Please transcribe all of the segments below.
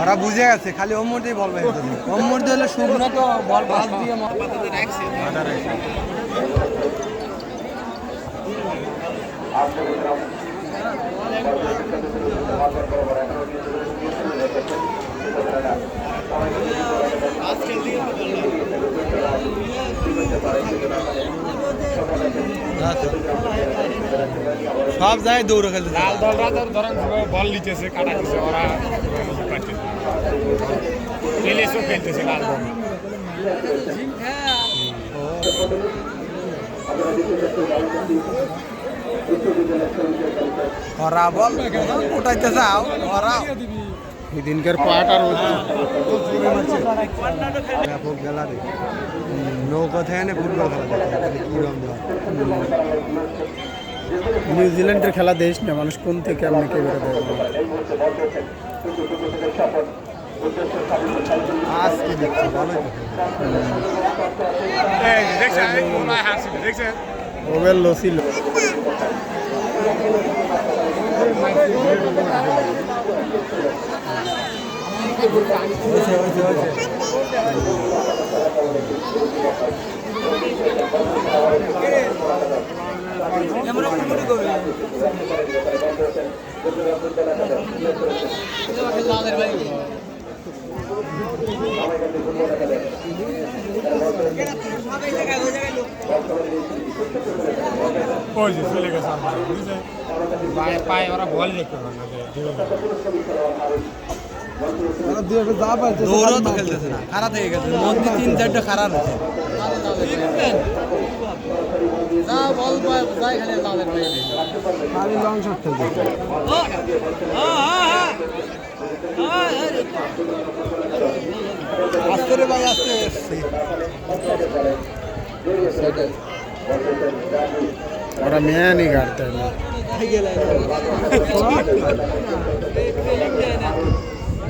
ওরা বুঝে গেছে, খালি ওম মধ্যেই বল বাইরে দিবে ওর মধ্যে হলে শুকনো তো বল ভাস দিয়ে ম- সব জায়গায় দৌড়ে খেলতে লাল দলরা ধর ধরেন বল নিতেছে কাটা দিচ্ছে ওরা পেলেসও খেলতেছে লাল দল। ওরা বল ওটাইতে যাও ওরা। এদিনকার পাট আর ব্যাপক খেলা নৌকা থেকে ফুটবল খেলা দেখে কি রকম দেওয়া নিউজিল্যান্ডের খেলা দেশ না মানুষ কোন থেকে আপনি কে বেরোতে আজকে দেখছি ভালোই দেখছেন ওভেল লো ছিল হয়েছে হয়েছে হয়েছে। ওই যে চলে গেছে আমার পায়ে ওরা বল দেখতে পারে। দৌড়ও তো খেলতেছে না থেকে গেছে মধ্যে তিন চারটা আস্তে রে ভাই আস্তে হয় বল আগে পিছলে তুই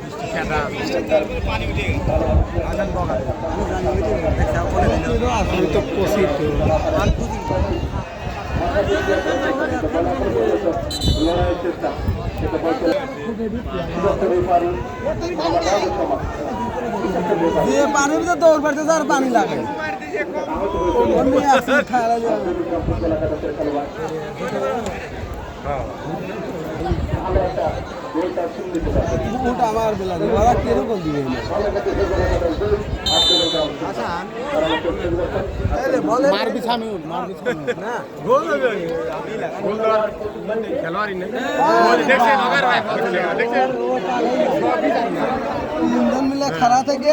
আমি তো পানির তো দৌড় পারতে আর পানি লাগে। খেলা ওটা আমার বেলা নেই। ওরা কীরকম দিবে? মারবি সামিউল মারবি সামিউল। না। গোল দেওয়ার খেলোয়াড়ই নেই। ওই যে দেখছেন ওদের ভাই বল খেলে গেল, দেখছেন তিনজন মিলে খাড়া থেকে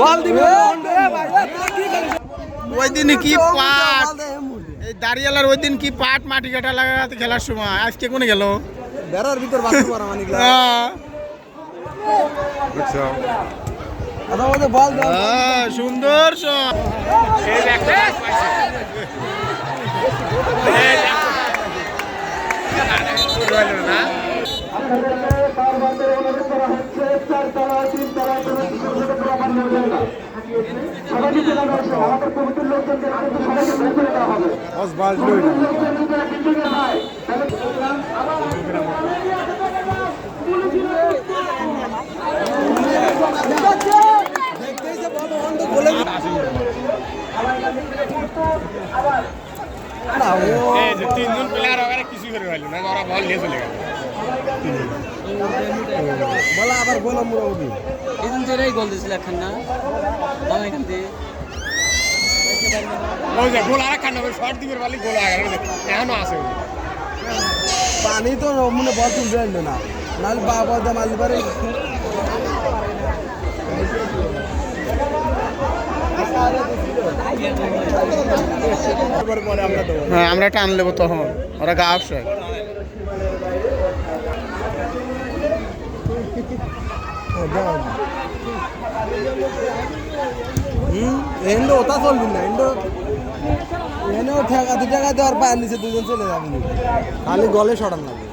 বল দিবে। ওই দিন কি পাট? এই দাঁড়িয়ালার ওই দিন কি পাট মাটি কাটা লাগাতে খেলার সময়? আজকে কোনে গেল? বেড়ার ভিতর বাসু করা মানে আচ্ছা। আহ, সুন্দর শট। এই দেখছেন এই দেখছেন না দেখতেই যে বল অন্ধ বলে না ও এই যে তিনজন প্লেয়ার কিছু করে না, ওরা বল নিয়ে চলে গেল। বলা আবার বললাম মোটামুটি। এই দিন ধরেই গোল দিয়েছিল একখান। না দাম এখান ওই যে গোল আর একখান শর্ট দিবের বালি গোল আগে এখনও আছে পানি তো মনে বল তুলবে না দাম পারে। আমরা টান নেব হ্যাঁ, তখন ওরা গা আসে এন্ড ওটা চলবি না এন্ড ঠেকাতে ঠেকাতে আর পায়ের নিচে দুজন চলে যাবে খালি গলে সরান লাগবে।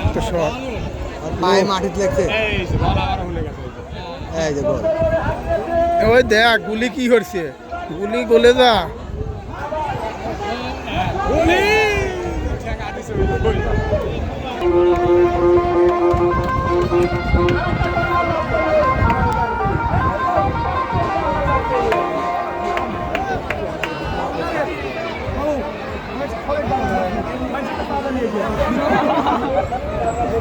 একটা শট। পায়ে মাটিতে লাগছে এই যে ওই দেখ গুলি কি করছে গুলি গলে যা। গুলি ঠেকা